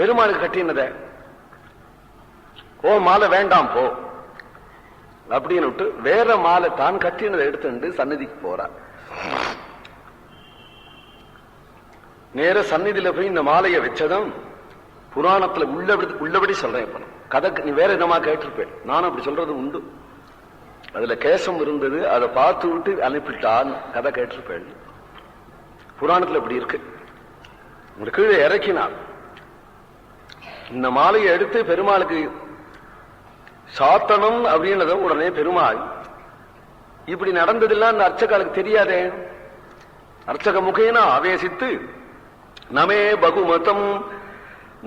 பெருமாளுக்கு கட்டினத. ஓ மாலை வேண்டாம் போ. அப்படின்னு விட்டு வேற மாலை தான் கட்டினதை எடுத்துட்டு சந்நிதிக்கு போறார் நேர சந்நிதியில போய் இந்த மாலையை வச்சதும் புராணத்துல உள்ளபடி உள்ளபடி சொல்றேன் இப்ப கதை நீ வேற என்னமா கேட்டிருப்பேன் நானும் அப்படி சொல்றது உண்டு. அதுல கேசம் இருந்தது அதை பார்த்து விட்டு அனுப்பிட்டான் கதை கேட்டிருப்பேன். புராணத்துல இப்படி இருக்கு. உங்களுக்கு கீழே இறக்கினான் இந்த மாலையை எடுத்து பெருமாளுக்கு சாத்தனம் அப்படின்னத உடனே பெருமாள் இப்படி நடந்ததெல்லாம் அந்த அர்ச்சகாலுக்கு தெரியாதே? அர்ச்சக முகையினா ஆவேசித்து நமே பகுமதம்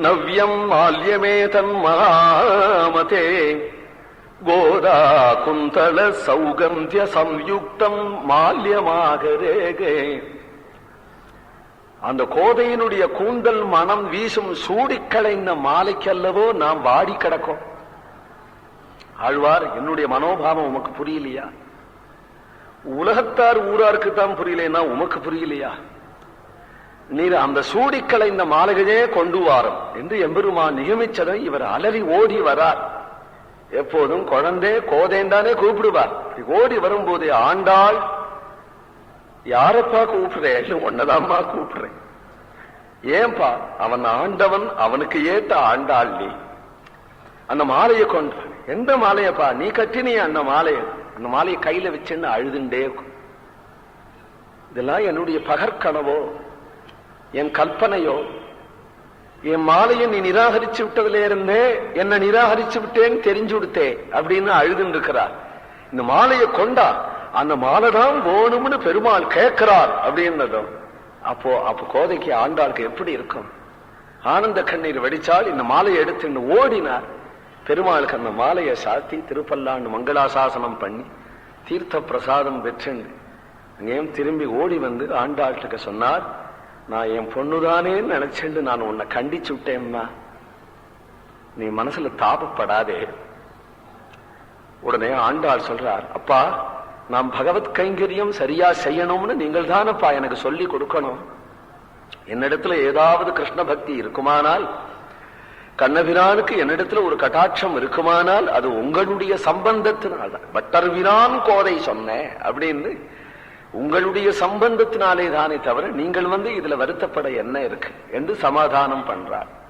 நவ்யம் மால்யமே தன் மகாமதே கோதா குந்தள சௌகந்திய சம்யுக்தம் மால்யமாக ரேகே. அந்த கோதையினுடைய கூந்தல் மனம் வீசும் சூடிக்களைந்த மாலைக்கல்லவோ நாம் வாடி கிடக்கும். ஆழ்வார் என்னுடைய மனோபாவம் உமக்கு புரியலையா? உலகத்தார் ஊராருக்கு தான் புரியலைன்னா உமக்கு புரியலையா? நீர் அந்த சூடிக்களை இந்த மாளிகையே கொண்டு வாரம் என்று எம்பெருமான் நியமிச்சதை இவர் அலறி ஓடி வரார். எப்போதும் குழந்தை கோதைந்தானே கூப்பிடுவார். ஓடி வரும்போதே ஆண்டாள் யாரப்பா கூப்பிடுறேன் ஒன்னதாம்மா கூப்பிடுறேன் ஏன்பா அவன் ஆண்டவன் அவனுக்கு ஏத்த ஆண்டாள் நீ. அந்த மாலையை கொண்டு எந்த மாலையப்பா? நீ கட்டினிய அந்த மாலையை. அந்த மாலையை கையில வச்சுன்னு அழுதுண்டே இருக்கும். இதெல்லாம் என்னுடைய பகற்கனவோ என் கல்பனையோ என் மாலையை நீ நிராகரிச்சு விட்டதுல இருந்தே என்ன நிராகரிச்சு விட்டேன்னு தெரிஞ்சு விடுத்தே அப்படின்னு அழுதுன்னு இருக்கிறார். இந்த மாலையை கொண்டா அந்த மாலைதான் வேணும்னு பெருமாள் கேட்கிறார் அப்படின்னதும் அப்போ அப்போ கோதைக்கு ஆண்டாளுக்கு எப்படி இருக்கும்? ஆனந்த கண்ணீர் வெடிச்சால் இந்த மாலையை எடுத்துன்னு ஓடினார். பெருமாளுக்கு அந்த மாலையை சாத்தி திருப்பல்லாண்டு மங்களாசாசனம் பண்ணி தீர்த்த பிரசாதம் பெற்றுண்டு அங்கேயும் திரும்பி ஓடி வந்து ஆண்டாள்கிட்ட சொன்னார் நான் என் பொண்ணுதானே நினைச்சுண்டு நான் உன்னை கண்டிச்சு விட்டேன்னா நீ மனசுல தாபப்படாதே. உடனே ஆண்டாள் சொல்றார் அப்பா நாம் பகவத் கைங்கரியம் சரியா செய்யணும்னு நீங்கள் தானப்பா எனக்கு சொல்லி கொடுக்கணும். என்னிடத்துல ஏதாவது கிருஷ்ண பக்தி இருக்குமானால் கண்ணபிரானுக்கு என்னிடத்துல ஒரு கட்டாட்சம் இருக்குமானால் அது உங்களுடைய சம்பந்தத்தினால். தான் பட்டர்விரான் கோதை சொன்னேன் அப்படின்னு உங்களுடைய சம்பந்தத்தினாலே தானே தவிர நீங்கள் வந்து இதுல வருத்தப்பட என்ன இருக்கு? என்று சமாதானம் பண்றார்.